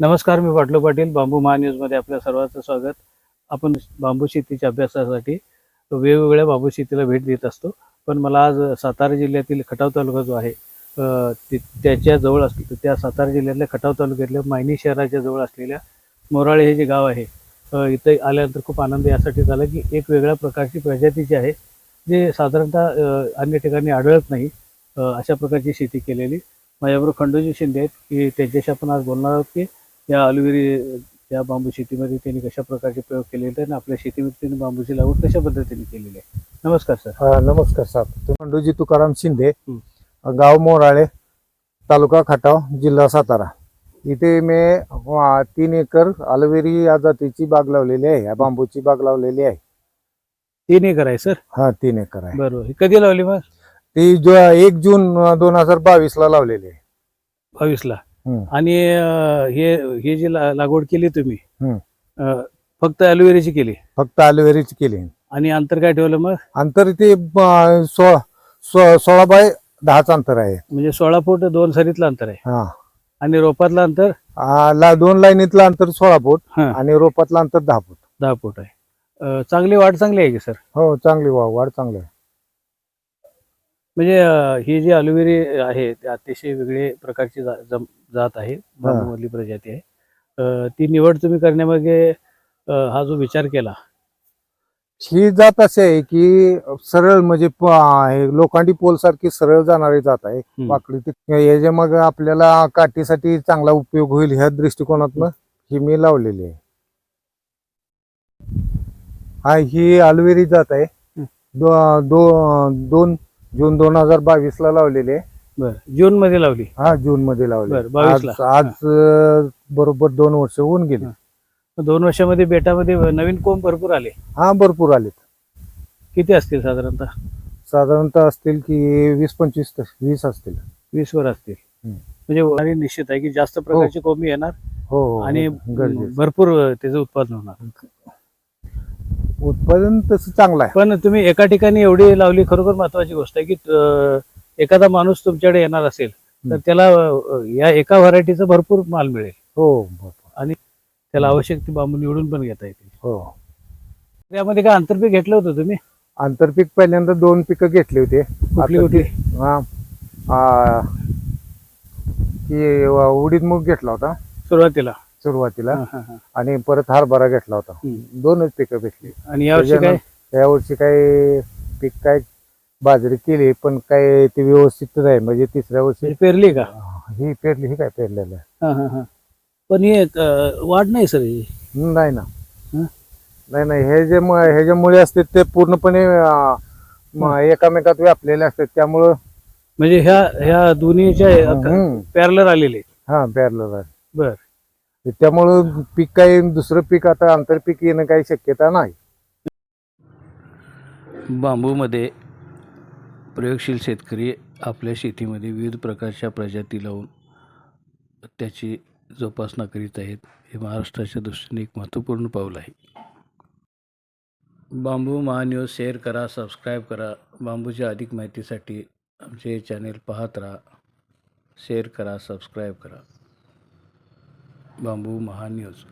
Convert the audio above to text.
नमस्कार मी पाटलो पाटील बांबू महान्यूजमध्ये आपल्या सर्वांचं स्वागत. आपण बांबू शेतीच्या अभ्यासासाठी वेगवेगळ्या बांबू शेतीला भेट देत असतो. पण मला आज सातारा जिल्ह्यातील खटाव तालुका जो आहे त्याच्याजवळ अस त्या सातारा जिल्ह्यातल्या खटाव तालुक्यातल्या मायनी शहराच्या जवळ असलेल्या मोराळे हे जे गाव आहे इथं इथे आल्यानंतर खूप आनंद यासाठी झाला की एक वेगळ्या प्रकारची प्रजातीची आहे जे साधारणतः अन्य ठिकाणी आढळत नाही अशा प्रकारची शेती केलेली. माझ्याबरोबर खंडोजी शिंदे आहेत की त्यांच्याशी आपण आज बोलणार आहोत की या अलोवेरी या बांबू शेतीमध्ये त्यांनी कशा प्रकारचे प्रयोग केलेले आहेत आणि आपल्या शेतीमध्ये त्यांनी बांबूची लागवड कशा पद्धतीने केलेली आहे? नमस्कार सर. हा, नमस्कार साहेब. खंडूजी तुकाराम शिंदे. गाव मोराळे तालुका खटाव जिल्हा सातारा. इथे मी तीन एकर अलोवेरी या जातीची बाग लावलेली आहे या बांबूची बाग लावलेली आहे. तीन एकर आहे सर? हा तीन एकर आहे. बरोबर. ही कधी लावली मग? ती जो एक जून दोन हजार बावीस ला लावलेली आहे. बावीसला. हं. आणि हे हे जी लागवड केली तुम्ही. अं, फक्त अलोवेरीची केली? फक्त अलोवेरीची केली. आणि अंतर काय ठेवलं मग? अंतर ते अ, सो- सो- सोळा बाय दहाच अंतर आहे. म्हणजे सोळा फूट दोन सरीतलं अंतर आहे. हा. आणि रोपातलं अंतर? आ, ला- दोन लाईनीतलं अंतर सोळा फूट हा. आणि रोपातलं अंतर दहा फूट. दहा फूट आहे. अं, चांगली वाढ चांगली आहे की सर? हो चांगली वाढ वाढ चांगली आहे. म्हणजे ही जी अलोवेरी आहे ती अतिशय वेगळी प्रकारची जा- जम- जात आहे. बांबूमधली प्रजाती आहे. अं, ती निवड तुम्ही करण्यामागे अं, हा जो विचार केला. ही जात अशी आहे की सरळ म्हणजे प- हे लोखंडी पोल सारखी सरळ जाणारी जात आहे. हम्म. वाकडी ती याच्या मग आपल्याला काठीसाठी चांगला उपयोग होईल ह्या दृष्टिकोनातनं ही मी लावलेली आहे. हा ही अल्वेरी जात आहे. दो- दो- दोन जून दोन हजार बावीस ला लावलेली बर जून मध्ये लावली. हा जून मध्ये लावली बरं, 22 ला. आज अं, बरोबर दोन वर्ष होऊन गेली. हा. दोन वर्षामध्ये बेटामध्ये नवीन कोंब भरपूर आले? हा भरपूर आलेत. किती असतील साधारणतः? साधारणतः असतील की वीस पंचवीस वीस असतील. वीस वर असतील. हम्म. म्हणजे होणारी निश्चित आहे की जास्त प्रकारची कोंबी येणार हो हो, आणि गरजेचं. भरपूर त्याचं उत्पादन होणार. उत्पादन तसं चांगलं आहे. पण तुम्ही एका ठिकाणी एवढी लावली खरोखर महत्वाची गोष्ट आहे की एखादा माणूस तुमच्याकडे येणार असेल तर. त्याला या एका व्हरायटीचा भरपूर माल मिळेल. हो भरपूर. त्याला आवश्यक ती बांबू निवडून पण घेता येते हो. त्यामध्ये काय आंतरपीक घेतलं होतं तुम्ही? आंतरपीक पहिल्यांदा दोन पिकं घेतली होती. कुठली आता कुठली? ती- हा. उडीद मूग घेतला होता. सुरुवातीला. सुरुवातीला. आणि परत हरभरा घेतला होता. दोनच पिकं भेटली. आणि यावर्षी काय? या वर्षी काय पीक काय बाजरी केली पण काय ते व्यवस्थित नाही. म्हणजे तिसऱ्या वर्षी पेरली का? ही पेरली ही काय पेरलेलं आहे. पण हे वाढ नाही सर ही. नाही ना? नाही नाही. हे जे हे जे मुळे असतात ते पूर्णपणे एकामेकात व्यापलेले असतात. त्यामुळं म्हणजे ह्या ह्या दोन्हीच्या पॅरलर आलेले. हा पेरलं आहे बर. त्यामुळं पीक काही दुसरं पीक आता आंतरपीक येणं काही शक्यता नाही. बांबूमध्ये प्रयोगशील शेतकरी आपल्या शेतीमध्ये विविध प्रकारच्या प्रजाती लावून त्याची जोपासना करीत आहेत हे महाराष्ट्राच्या दृष्टीने एक महत्त्वपूर्ण पाऊल आहे. बांबू महान्यूज शेअर करा सबस्क्राईब करा बांबूच्या अधिक माहितीसाठी आमचे चॅनेल पाहत राहा शेअर करा सबस्क्राईब करा. बांबू महान्यूज